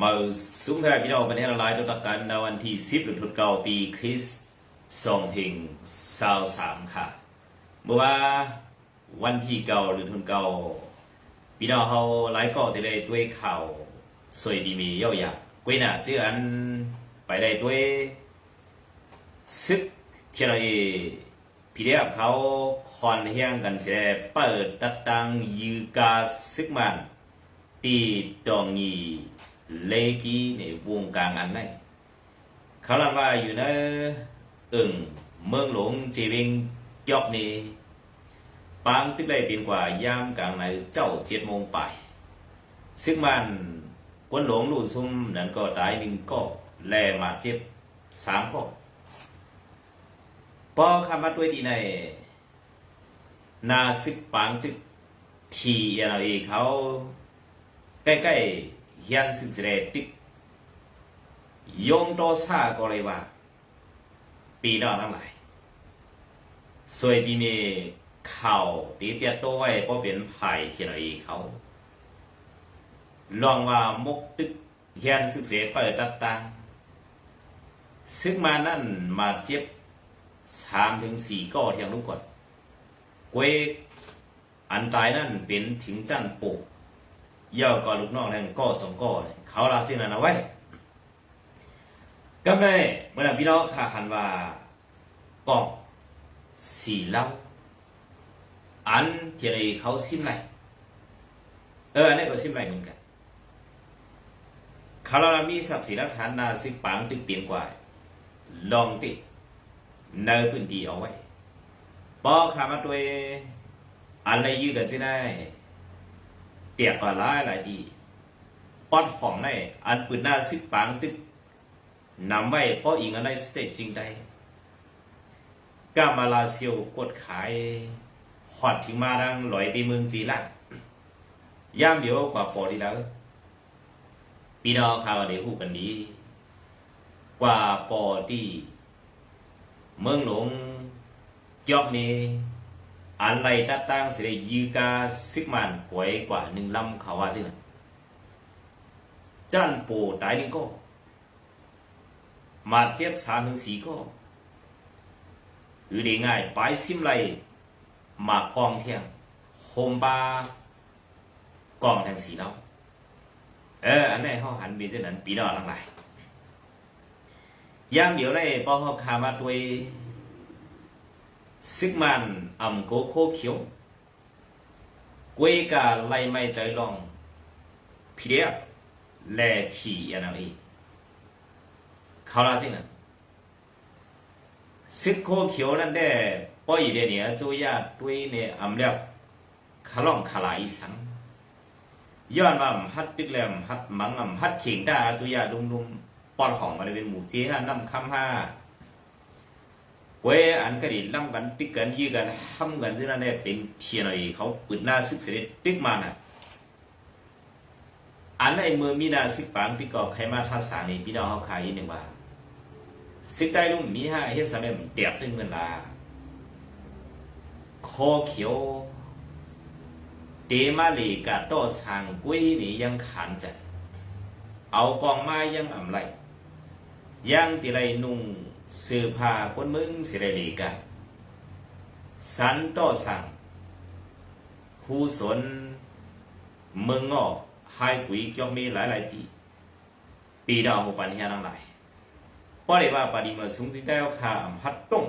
มาสูงแท้พี่น้องประเทศลายตุตกันในวันที่ 10หรือทุดเก้าปีคริสต์สองพิงสาวสามค่ะเมื่อว่าวันที่เก่าหรือทุนเก่าพี่น้องเขาหลายก็ได้ได้ด้วยข่าวสวยดีมีเย่าหยากุ้ยน่ะเจืออันไปได้ด้วยซึกเที่ยวเอพี่เดียบเขาคอนเฮียงกันเสียเปิดตัดตังยืกาซึกมันตีดองยี เลกีในวงการอันไหนเขาเล่าว่าอยู่ในอึ่งเมืองหลวงจีบิงยอกนี้ปางตึกได้เป็นกว่ายามกลางในเจ้าเจ็ดโมงไปซึ่งมันกวนหลวงลู่ซุ่มนั้นก็ตายหนึ่งก็แลมาเจ็บสามก็พอคำว่าด้วยดีในนาซึกปางตึกทีเอเอเขาใกล้ๆ เฮียนสึกเสดติยงโตซาก็เลยว่าปีนอกทั้งหลายสวยปีเมเขาตีเตียโตไว้เพราะเป็นไผ่เทียนอีเขาลองว่ามุกตึกเฮียนสึกเสเปิดตัดตังซึ่งมานั่นมาเจ็บสามถึงสี่ก้อเทียงลูกกดเกวอันตายนั่นเป็นถึงจันปูก เย่าก็ลูกน้องนั่นก็สองก็เลยเขาลาจึงนั้นเอาไว้ก็เลยเมื่อพี่น้องขาหันว่ากองสีเล่าอันที่ไรเขาซิมไรเอออันนี้ก็ซิมไรเหมือนกันเขาเรามีศักดิ์ศรีรักฐานนาสิปังตึกเปลี่ยนกว่าลองติในพื้นที่เอาไว้ปอขามาตัวอันไรยืดกันที่ได้ เปียกก็ร้ายหลายดีปอดของในอันปืนหน้าสิบปางตึกนำไว้เพราะอีกอันในสเตจจริงใดกามาลาเซียวกดขายหอดถึงมาดังลอยตีเมืองจีละย่ามเดียวกว่าปอดีแล้วปีนอข่าวเดี๋ยวพูดกันดี กว่าปอดีเมืองหลวงจอกนี้ อันไรตัดตั้งสิได้ยืกาสิกมันป่วยกว่าหนึ่งลำเขาว่าสินะจันปูตายหนึ่งก็มาเจ็บสามถึงสี่ก็หรือได้ง่ายไปซิมไรมากองเที่ยงโฮมบากองทางสีเราเอออันนี้เขาหันมีเท่านั้นปีนอทั้งหลายย่างเดี๋ยวเลยพอเขาขามาด้วย sức man ẩm cố khô khiếu quê cả lay may tới lòng phía lệ chỉ ở nào ý khảo là gì nè sức khô khiếu นั่นได้ป้อยเดียเนี่ยจูยาด้วยเนี่ยอำแล้วขล่องขลายสังย้อนว่าฮัดตึกแลมฮัดมังอำฮัดเข่งได้จูยาดุมดุมปอดของมาเลยเป็นหมูเจ้าน้ำคำห้า quê anh cái gì lâm gần tích gần như gần hâm gần dưới này เป็นเทียนอะไรเขาปืนหน้าซึกเสด็จติกมาน่ะอันในเมื่อมีนาซึกปังที่ก่อใครมาท่าสานี่พี่น้องเขาขายหนึ่งว่าซึกได้ลุ่มมีห้าเฮ็ดสมัยมันเดียบซึ่งเงินลาคอเขียวเดมาลีกาโตสังกุ้ยนี่ยังขันใจเอากองมายังอ่ำไรยังติไรนุ่ง สื้อผ้าคนมึงสิได้ลีกะสันต่อสั่งผู้สนเมืองงอกให้กุยก็มีหลายหลายปีปีดาวหปัญญาทั้งหลายเพราะได้ว่าปฏิมาสูงสิได้ข่าพัดต้ง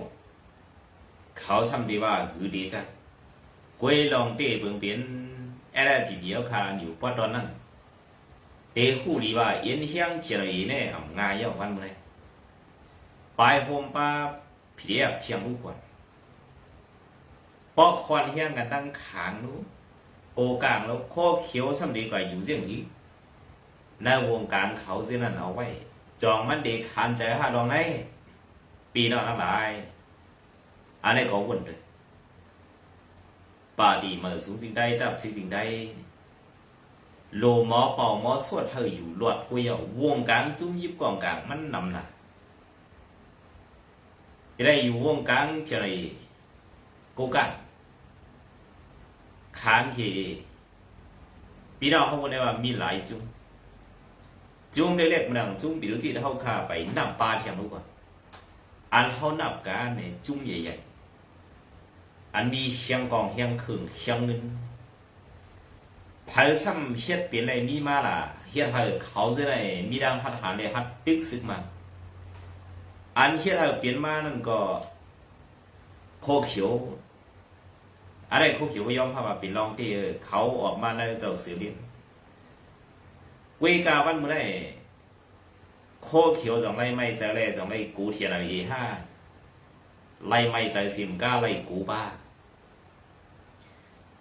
เขาทำดีว่าคือดีจ้ะกวยลองเต้เบิ่งเปลี่ยนแอร์ทีเดียวข่าอยู่ปอตอนนั้นเตคู่ดีว่าเย็นเฮียงเฉลยเนี่ยง่ายเยี่ยมมันเลย 白红把皮也เทียงลูกก่อนปอกคอนเฮียงกันตั้งขางรู้โอกางแล้วข้อเขียวสำดีกว่าอยู่เรื่องนี้ในวงการเขาเสียนั่นเอาไว้ จองมันเด็กคันใจหาดองไหนปีนอกทั้งหลายอันนี้ขอวุ่นเลยป่าดีเมื่อสูงสิ่งใดดับสิ่งสิ่งใดโลมอเป่ามอสวดเธออยู่หลอดกุยเอาวงการจุ้มยิบกองกลางมันนำหนัก จะได้อยู่วงการเฉลยกูกันค้างที่พี่น้องเขาบอกได้ว่ามีหลายจุดจุ้มเล็กๆมันงจุ้มปีรู้จีเขาข้าไปนับปลาเทียมรู้ก่อนอันเขานับการเนี่ยจุ้มใหญ่ๆอันมีเชียงกองเชียงขึงเชียงเงินเผาซ้ำเฮ็ดเป็นอะไรมีมาล่ะเฮ็ดให้เขาจะได้มีดังพัฒนาเลยฮัดตึกซึกมา อันเฮ็ดให้เปลี่ยนมานั่นก็ โคเขียว อะไรโคเขียวก็ยอมพามาเป็นรองที่เขาออกมาแล้วเจ้าสือลิ้นเวกาวันเมื่อไรโคเขียวจองไล่ไม่ใจแร่จองไล่กูเทียนอะไรห้าไล่ไม่ใจสิมก้าไล่กูบ้า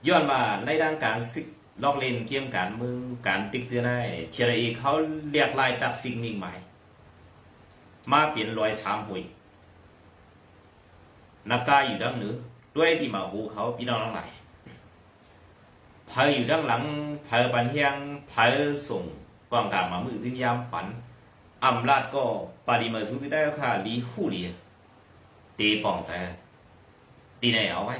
ย้อนมาในด้านการซิกลอกเล่นเกมการเมืองการติ๊กเสียได้เทียนอะไรเขาเรียกลายตักสิ่งนิ่งหมาย มาเปลี่ยนรอยสามหุยนักกาอยู่ด้านเหนือด้วยที่มาหูเขาพี่น้องทั้งหลายเพออยู่ด้านหลังเพอปันเฮียงเพอส่งกองการมามือซึ่งยามปันอำลาดก็ปาดีมาสูสิได้ค่ะลีหู้ลีตีปองใจตีไหนเอาไว้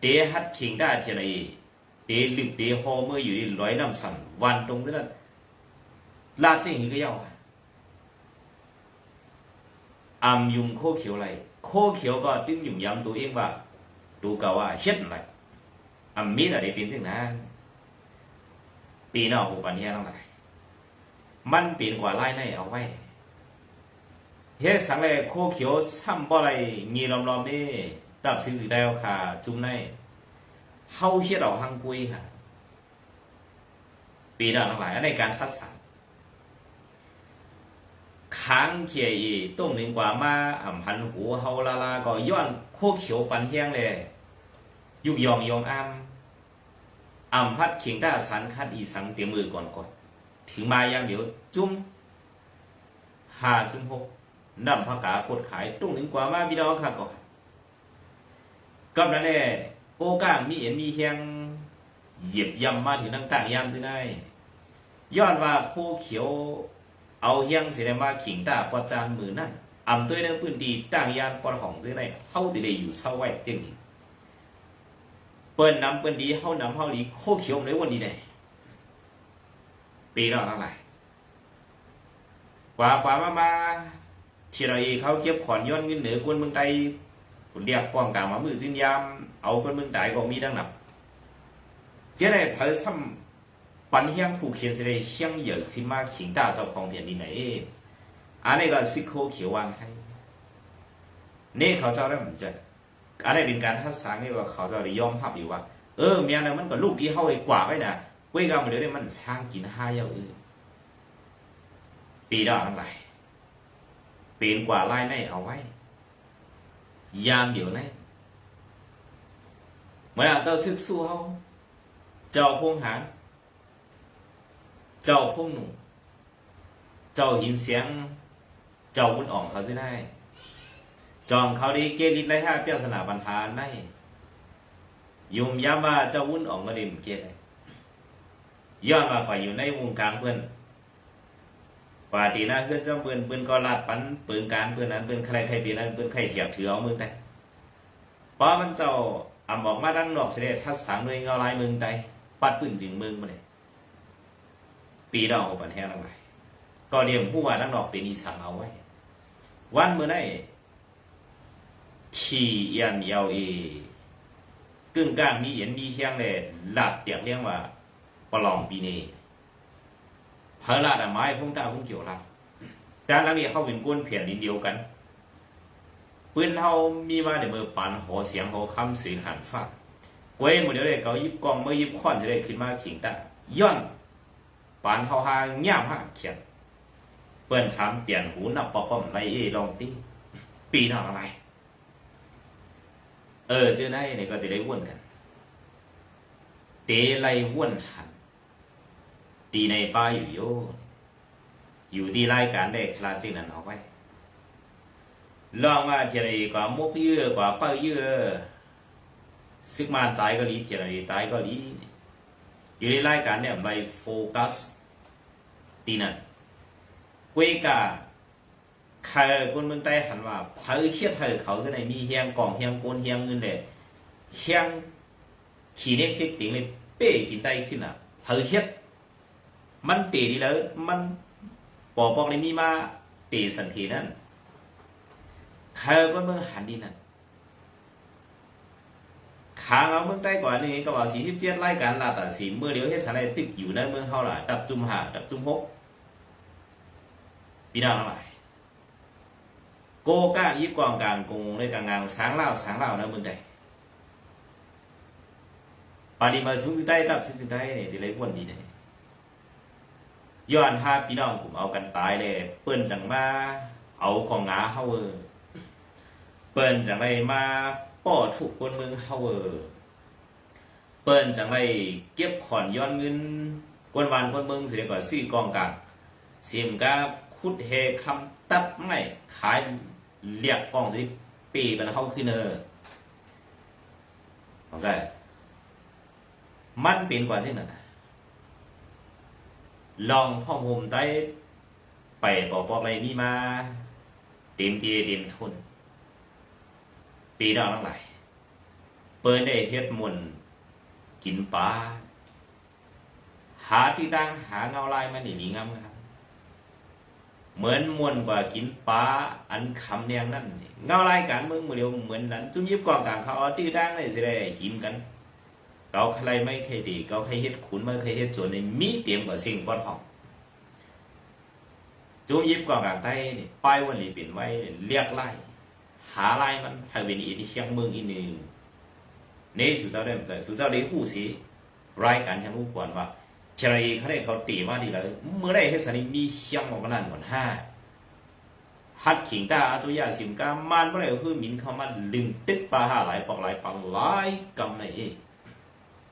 เตฮัดขิงได้เทียนไอเตลึกเตฮอเมื่ออยู่ในร้อยน้ำสั่นวันตรงนั้นลาดจริงก็ยาวอำยุงโคเขียวไรโคเขียวก็ตึงยุงยำตัวเองว่าดูกาว่าเฮ็ดอะไรอำมีอะไรเป็นสิ่งนั้นปีนอกหูปันเฮียทั้งหลายมันเปลี่ยนกว่าไล่ในเอาไว้เฮ็ดสังเลยโคเขียวซ้ำบ่อไรงีลอมลอมนี่ตับสิสิได้เอาค่ะจุ่มในเฮาเฮ็ดเอาหังกุยค่ะปีนอกทั้งหลายอันในการคัดสรร ค้างเขียอีต้มหนึ่งกว่ามาอ่ำพันหูเฮาลาลาก็ย้อนโคเขียวปันเฮียงเลยยุกยองยองอ้ำอ่ำพัดเขียงด้าสันคัดอีสังเตรียมมือก่อนก่อนถึงมาอย่างเดียวจุ้มหาจุ้มหกนำผักกาดขายตุ้งหนึ่งกว่ามาพี่น้องค่ะก่อนก็นั่นแหละโอ้ก้างมีเอ็นมีเฮียงเหยียบยำมาถึงนั่งต่างยำสิได้ย้อนว่าโคเขียว เอาเฮียงเสียมาขิงด้าประจานมือนั่นอ่ำตัวเนื้อพื้นดีต่างยานปอของสิได้เข้าติได้อยู่เศร้าไว้เจงเปิ้นนำเปิ้นดีเฮาน้ำเฮาดีโคเขียวเลยวันนี้ได้ปีนอกทั้งหลายกว่าป่ามามาทีเราเองเขาเก็บขอนย้อนเงินเหนือคนเมืองใดเรียกกว้างกลางมามือสิ้นยามเอาคนเมืองใดก็มีดังนับเจ้าได้เผยซ้ำ ปันเฮียงผู้เขียนจะได้เฮียงเหยอะขึ้นมาขิงตาเจ้าของเพียนดินไหนอันนี้ก็ซิโคเขียววางให้นี่เขาเจ้าได้เหมือนจะอะไรเป็นการทัศน์นี่ว่าเขาจะได้ยอมรับอยู่ว่า เออเมียนะมันก็ลูกที่เฮาไอ้กว่าไว้นะเว้ยก็มันเดี๋ยวนี้มันสร้างกินห้าเยาอื่นปีดอกทั้งหลายป็นกว่าไล่ในเอาไว้ ยามเดี๋ยวนี้เมื่อเจ้าซึกสู้เฮาเจ้าพวงหาง เจ้าพงหนุ่มเจ้าหินเสียง เจ้าวุ้นอ่องเขาสิได้จองเขาดีเกลิดไรห้าเปียวสนาบันทานได้ยุมย้ำว่าเจ้าวุ่นอองกมาดิมเกลย้อนมาไปอยู่ในวงการเพื่อนปาตีนะเพื่อนเจ้าเพื่อนเพื่อนก็ลาดปันปืนการเพื่อนนั้นเพื่อนใครใครปีนั้นเพื่อนใครเถียบถือเอามือได้เพราะมันเจ้าอ่ำออกมาดังนอกเสด็จทัศสังด้วยเงาลายมึงได้ปัดปืนจริงมึงมาเลย ปีดอกปันแห้งอะไรก็เรียกผู้ว่าดังนอกป็นอีสังเอาไว้ วันเมื่อได้ฉี่ยันยาวเอกึ่งก้านมีเห็นมีเชียงเลยหลักเตียกเรียกว่าปลองปีนี้เพอลาดไม้พุ่งตาพุ่งเกี่ยวละด้านหลังนี้เขาเป็นก้นเพียนดินเดียวกันปืนเขามีมาในมือปันหอเสียงหอคำสีหันฟ้าเว้ยหมดเดี๋ยวเลยเขายิบกองเมื่อยิบค้อนจะได้ขึ้นมาขิงตาย้อน ปานเขาหาเงียบฮะเขียนเปิ้นถามเปลี่ยนหูนับปอป้อมไรเอลองตีปีนอกอะไร เออเจ้าได้เนี่ยก็จะได้ว่นกัน เตไลว่นหันตีในป้าอยู่โยอยู่ที่รายการได้คลาสสินั้นเอาไว้ลองว่าเทียนีกว่ามุกเยื่อกว่าเป้าเยื่อซึกมานตายก็ลีเทียนีตายก็ลีอยู่ในรายการเนี่ยไปโฟกัส ตีนั่นเวกาใครคนเมืองใต้หันว่าเผยเคียดเธอเขาจะไหนมีเฮียงกล่องเฮียงโกนเฮียงเงินเลยเฮียงขี่เล็กติ๊กติ๋งเลยเป้กินได้ขึ้นอะเผยเคียดมันเตดีแล้ว มันปอปอกในมีมาเตสันทีนั่นใครก็เมืองหันดีนั่นขางเอาเมืองใต้ก่อนนี่ก็ว่าสีที่เจ็ดไล่การลาตัดสีเมื่อเดียวเฮ็ดสารตึกอยู่ในเมืองเฮาล่ะดับจุ่มหาดับจุ่มหก พี่น้องทั้งหลายโกก้ายิบกองกลางกงในกลางงางสางเล่าสางเล่านะมืองใดปาริมาสุดได้ดับสุดได้เนี่ยที่ไรวนดีเนี่ยย้อนถ้าพี่น้องผมเอากันตายเลย เปิ้นจังมาเอากองงาเฮาเออเปิ้นจังไรมาป้อถูกคนเมืองเฮาเออเปิ้นจังไรเก็บขอนย้อนเงินกวนวานคนเมืองเสียก่อนซื้อกองกลางเสียมกา คุดเฮคำตัดไม่ขายเรียกกองสิปีเป็นเฮาขึ้นเออเข้าใจมันเป็นกว่าที่นั่นน่ะลองพ่อมุมได้ไปปอปอกอะไรนี่มาเต็มทีเต็มทุน ปีดาวทั้งหลายเปิดได้เฮ็ดมุนกินปลาหาที่ดังหาเงาลายมันหนีงามครับ เหมือนมวนกว่ากินปลาอันคำแนงนั่นเงาลายการเมืองมือเดียวเหมือนนั้นจุ่มยิบกองกลางเขาเอาที่ดังเลยสิได้หิมกันเกาใครไม่เคยดีเกาใครเฮ็ดขุนไม่เคยเฮ็ดจวนในมีเตรียมกว่าสิ่งปอดหอกจุ่มยิบกองกลางใต้นี่ป้ายวันนี้เปลี่ยนไว้เรียกไล่หาไล่มันให้เป็นอีที่เชียงเมืองอีนึ่งนี่สุเจ้าได้ใจสุเจ้าได้หู้สิรายการยังรู้ก่อนว่าเชลัยเขา ได้เขาตีมาดีแล้วเมื่อไรเฮสันนิมีเชียงออกมานั่นก่อนห้าฮัดขิงตาอาตุยาสิมกามันเมื่อไรก็คือมินเขามันลึงตึ๊ดปลาหาหลายปอกหลายปังหลายกำในเอ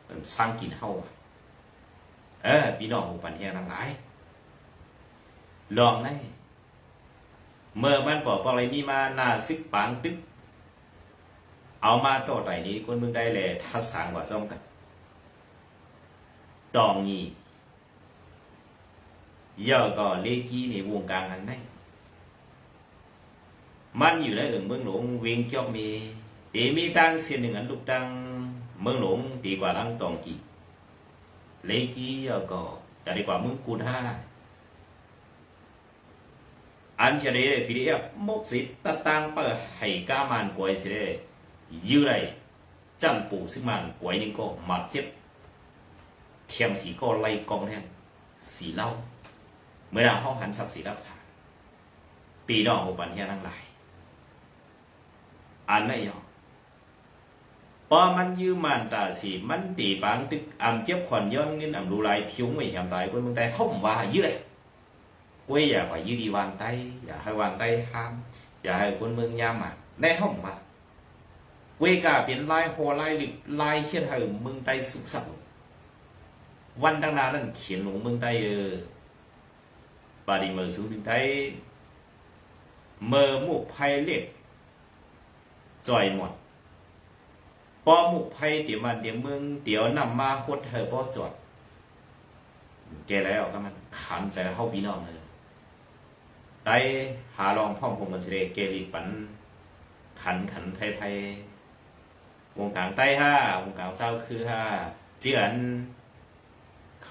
มันสร้างกินเฮาเออพี่น้องหูปันเทียงทั้งหลาย ลองได้เมื่อมันบอกอะไรมีมาหน้าซึกปางตึก เอามาโตไต่นี้คนเมืองได้แลทัศสางว่าจ้องกัน ตองนี้ย่อก็เลกี้ในวงการอันได้มันอยู่ในเอื่นเมืองหลวงเวียงจอกมีตีมีตังเสียหนึ่งอันลูกตังเมืองหลวงดีกว่าลังตองกีเลกี้ย่อก็จะดีกว่าเมืองกูท่า เทียงสีก็ไล่กองแทนสีเล่าเมื่อเราห้องหันสักสีรับฐานปีดองอุปันเฮียนั่งไหลอันไม่ยอมพอมันยืมมันตาสีมันตีบางตึกอ่ำเจ็บขวัญย้อนเงินอ่ำดูลายผิวไม่เหมตายคนมึงได้ห้องว่าเยอะเลยกุ้ยอย่าไปยืดีวางไตอยากให้วางไตห้าม อยากให้คนเมืองยามมันได้ห้องว่าเวกาเป็นลายหัวลายหลิบลายเขียนให้มึงได้สุขสันต งนานนั่นเขียนลงเมืองใต้เออบาดีเมือสูสิงไทยเมื่อมุกไพเล็กจอยหมดปอมุกไพเดี๋ยวมันเดี๋ยวเมืองเดี๋ยวนำมาหดเธอปอจอดแกแล้วก็มันขันใจเข้าพี่น้องเลยได้หาลองพ่อมผมกันสิเดเกลีปัน ขันขันไทยไทยวงการใต้ห้าวงการเจ้าคือห้าเจือน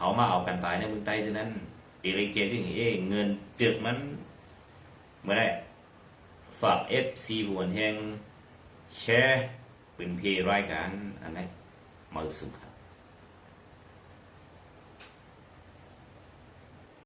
เขามาเอากันตายในเมืองไทยฉะนั้นเอริเกที่อย่างเอเงินจึกมันเมื่อไรฝากเอฟซีบวนแห่งแชร์เป็นเพรายการอันไหนมาสุขครับ